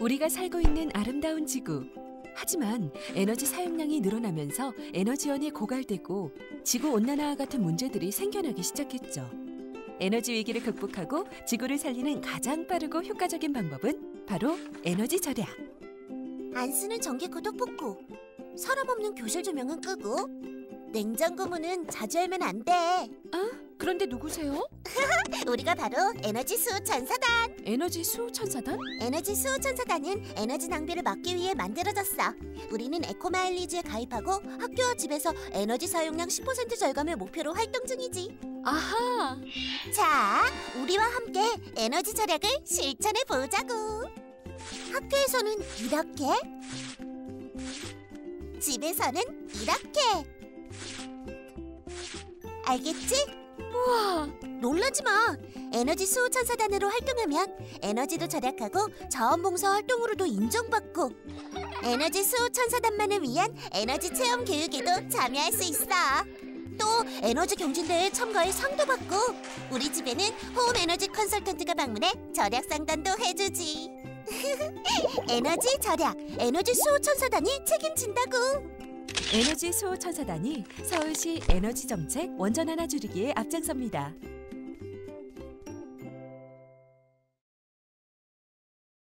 우리가 살고 있는 아름다운 지구. 하지만 에너지 사용량이 늘어나면서 에너지원이 고갈되고 지구 온난화와 같은 문제들이 생겨나기 시작했죠. 에너지 위기를 극복하고 지구를 살리는 가장 빠르고 효과적인 방법은 바로 에너지 절약. 안 쓰는 전기 끄덕 뽑고 사람 없는 교실 조명은 끄고 냉장고 문은 자주 열면 안 돼. 아, 그런데 누구세요? 우리가 바로 에너지 수호 천사단. 에너지 수호 천사단? 에너지 수호 천사단은 에너지 낭비를 막기 위해 만들어졌어. 우리는 에코마일리지에 가입하고 학교와 집에서 에너지 사용량 10% 절감을 목표로 활동 중이지. 아하! 자, 우리와 함께 에너지 절약을 실천해 보자고. 학교에서는 이렇게, 집에서는 이렇게. 알겠지? 우와! 놀라지 마. 에너지 수호 천사단으로 활동하면 에너지도 절약하고 자원봉사 활동으로도 인정받고 에너지 수호 천사단만을 위한 에너지 체험 교육에도 참여할 수 있어. 또 에너지 경진대회에 참가해 상도 받고 우리 집에는 홈 에너지 컨설턴트가 방문해 절약 상담도 해주지. 에너지 절약, 에너지 수호 천사단이 책임진다고. 에너지 수호 천사단이 서울시 에너지 정책 원전 하나 줄이기에 앞장섭니다.